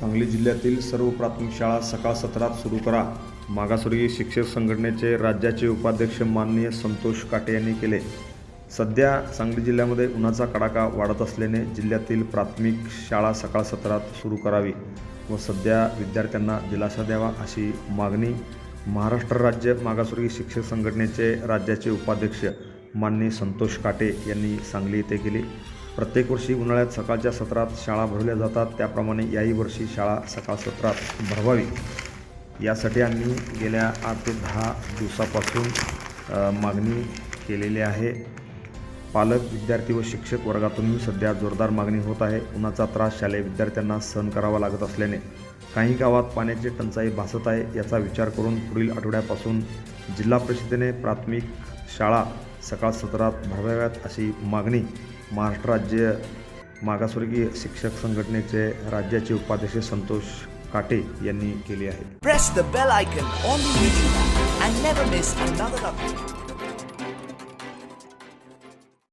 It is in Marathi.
सांगली जिल्ह्यातील सर्व प्राथमिक शाळा सकाळ सत्रात सुरू करा. मागासवर्गीय शिक्षक संघटनेचे राज्याचे उपाध्यक्ष माननीय संतोष काटे यांनी केले. सध्या सांगली जिल्ह्यामध्ये उन्हाचा कडाका वाढत असल्याने जिल्ह्यातील प्राथमिक शाळा सकाळ सत्रात सुरू करावी व सध्या विद्यार्थ्यांना दिलासा द्यावा अशी मागणी महाराष्ट्र राज्य मागासवर्गीय शिक्षक संघटनेचे राज्याचे उपाध्यक्ष माननीय संतोष काटे यांनी सांगली येथे केली. प्रत्येक वर्षी उन्हाळ्यात सकाळच्या सत्रात शाळा भरवल्या जातात. त्याप्रमाणे याही वर्षी शाळा सकाळ सत्रात भरवावी. यासाठी आम्ही गेल्या आठ ते दहा दिवसापासून मागणी केलेली आहे. पालक विद्यार्थी व शिक्षक वर्गातूनही सध्या जोरदार मागणी होत आहे. उन्हाचा त्रास शालेय विद्यार्थ्यांना सहन करावा लागत असल्याने काही गावात पाण्याची टंचाई भासत आहे याचा विचार करून पुढील आठवड्यापासून जिल्हा परिषदेने प्राथमिक शाळा सकाळ सत्रात भरवाव्यात अशी मागणी महाराष्ट्र राज्य मागासवर्गीय शिक्षक संघटनेचे राज्याचे उपाध्यक्ष संतोष काटे यांनी केली आहे.